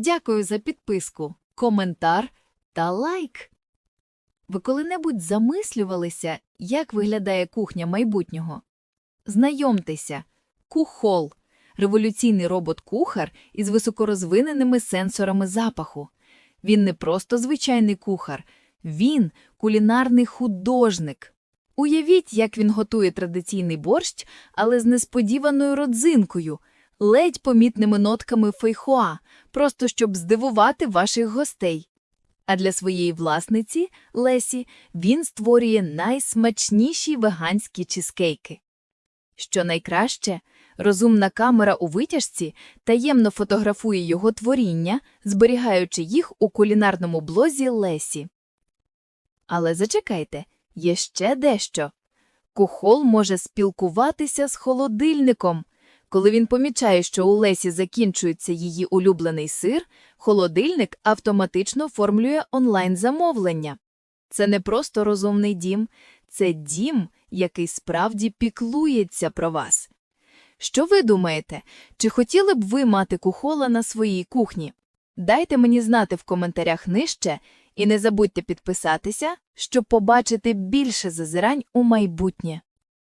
Дякую за підписку, коментар та лайк. Ви коли-небудь замислювалися, як виглядає кухня майбутнього? Знайомтеся, кухол революційний робот-кухар із високорозвиненими сенсорами запаху. Він не просто звичайний кухар, він кулінарний художник. Уявіть, як він готує традиційний борщ, але з несподіваною родзинкою, ледь помітними нотками фейхоа, просто щоб здивувати ваших гостей. А для своєї власниці, Лесі, він створює найсмачніші веганські чизкейки. Що найкраще, розумна камера у витяжці таємно фотографує його творіння, зберігаючи їх у кулінарному блозі Лесі. Але зачекайте, є ще дещо. Кухол може спілкуватися з холодильником. Коли він помічає, що у Лесі закінчується її улюблений сир, холодильник автоматично оформлює онлайн-замовлення. Це не просто розумний дім, це дім, який справді піклується про вас. Що ви думаєте, чи хотіли б ви мати кухола на своїй кухні? Дайте мені знати в коментарях нижче і не забудьте підписатися, щоб побачити більше зазирань у майбутнє.